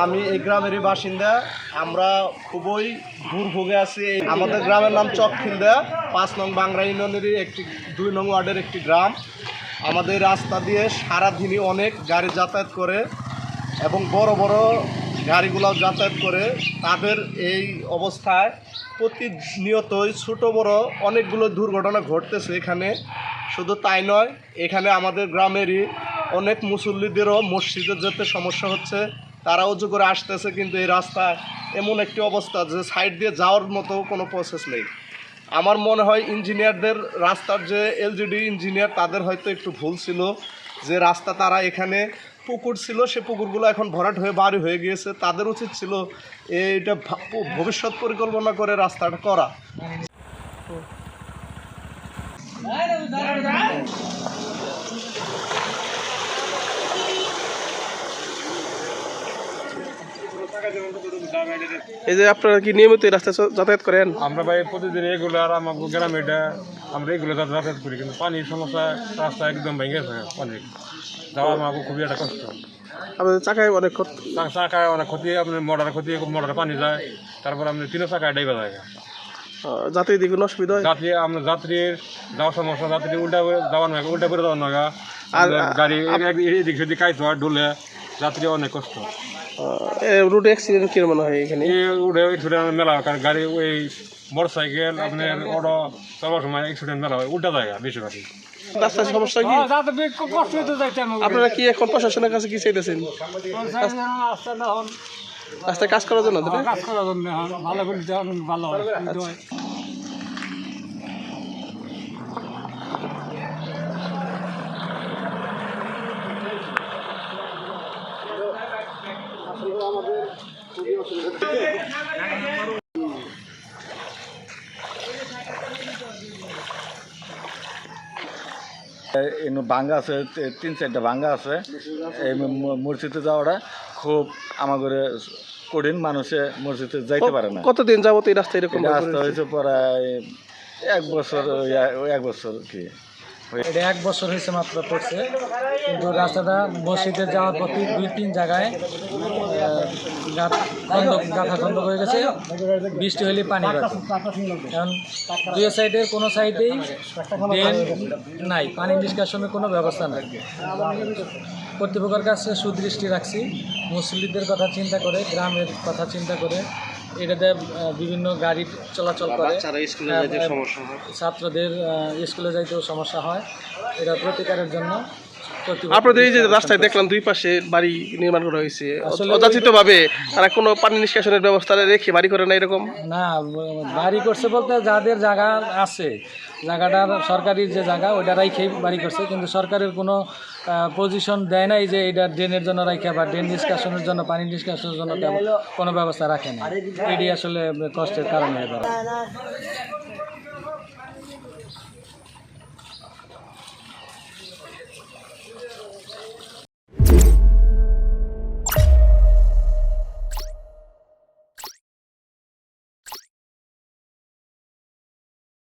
আমি এই গ্রামেরই বাসিন্দা। আমরা খুবই দুর্ভোগে আছি। আমাদের গ্রামের নাম চকখিন্দা। পাঁচ নং বাংলা ইউনিয়নেরই একটি, দুই নং ওয়ার্ডের একটি গ্রাম। আমাদের রাস্তা দিয়ে সারাদিনই অনেক গাড়ি যাতায়াত করে এবং বড় বড় গাড়িগুলো যাতায়াত করে। তাদের এই অবস্থায় প্রতিনিয়তই ছোটো বড় অনেকগুলো দুর্ঘটনা ঘটতেছে এখানে। শুধু তাই নয়, এখানে আমাদের গ্রামেরই অনেক মুসল্লিদেরও মসজিদে যেতে সমস্যা হচ্ছে। তারা উজু করে আসতেছে, কিন্তু এই রাস্তা এমন একটি অবস্থা যে সাইড দিয়ে যাওয়ার মতো কোনো প্রসেস নেই। আমার মনে হয় ইঞ্জিনিয়ারদের রাস্তার যে এলজিডি ইঞ্জিনিয়ার তাদের হয়তো একটু ভুল ছিল যে রাস্তা তারা এখানে পুকুর ছিল, সে পুকুরগুলো এখন ভরাট হয়ে বাড়ি হয়ে গিয়েছে। তাদের উচিত ছিল এইটা ভা- ভবিষ্যৎ পরিকল্পনা করে রাস্তাটা করা। এই যে আপনারা কি নিয়মিত চ- যাতায়াত করেন? আমরা ভাই প্রতিদিন এগুলো আর আমার গ্রামে এটা আমরা এগুলো যাতে যাতায়াত করি কিন্তু পানির সমস্যা রাস্তা একদম ভেঙে গেছে অনেক যাওয়া আমাকে খুবই একটা কষ্ট। আপনাদের চাকায় অনেক চাকায় অনেক ক্ষতি আপনার মোটর ক্ষতি মোটরে পানি যায় তারপর আপনি তিনও চাকায় ডাইবা যায়। যাত্রী দিকে কোনো অসুবিধা হয়? যাত্রী আপনার যাত্রীর যাওয়ার সমস্যা যাত্রী উল্টা যাওয়ার নয় উল্টা করে যাওয়ার নয় আর গাড়ি এদিক সেদিক কাইতে হয় ডুলে যাত্রী অনেক কষ্ট। রুট অ্যাক্সিডেন্ট কীরকম মনে হয় এখানে? এই অ্যাক্সিডেন্ট মেলা হয় কারণ গাড়ি ওই মোটর সাইকেল আপনার অটো চলার সময় অ্যাক্সিডেন্ট মেলা হয় উল্টা জায়গা বেশিরভাগই। রাস্তার সমস্যা কি? আপনারা কি এখন প্রশাসনের কাছে কি চাইতেছেন? রাস্তায় কাজ করার জন্য কাজ করার জন্য ভালো করে ভালো হয় ভাঙ্গা আছে তিন চারটা ভাঙ্গা আছে। এই মসজিদে যাওয়াটা খুব আমাদের কঠিন মানুষে মসজিদে যাইতে পারে না। কতদিন যাবত এই রাস্তা এরকম আসতে হয়েছে প্রায় এক বছর এক বছর কি। এটা এক বছর হয়েছে মাত্র পড়ছে। কিন্তু রাস্তাটা মসজিদে যাওয়ার প্রতি দুই তিন জায়গায় গাঁথ- খন্দক হয়ে গেছে। বৃষ্টি হলে পানি কারণ দুই সাইডের কোনো সাইডেই নাই। পানি নিষ্কাশনের কোনো ব্যবস্থা নাই। কর্তৃপক্ষের কাছে সুদৃষ্টি রাখছি। মুসলিমদের কথা চিন্তা করে, গ্রামের কথা চিন্তা করে এটাতে বিভিন্ন গাড়ি চলাচল করে। ছাত্রদের আহ, স্কুলে যাইতেও সমস্যা হয়। এটা প্রতিকারের জন্য। আপনাদের এই যে রাস্তায় দেখলাম দুই পাশে বাড়ি নির্মাণ করা হয়েছে অযাচিত ভাবে তারা কোনো পানি নিষ্কাশনের ব্যবস্থা রেখে বাড়ি করে না এরকম? না বাড়ি করছে বলতে যাদের জায়গা আছে জায়গাটার সরকারি যে জায়গা ওইটা রাইখেই বাড়ি করছে। কিন্তু সরকারের কোনো পজিশন দেয় নাই যে এটা ড্রেনের জন্য রাখে বা ড্রেন নিষ্কাশনের জন্য পানি নিষ্কাশনের জন্য কোনো ব্যবস্থা রাখে না এটি আসলে কষ্টের কারণ হয়ে দাঁড়ায়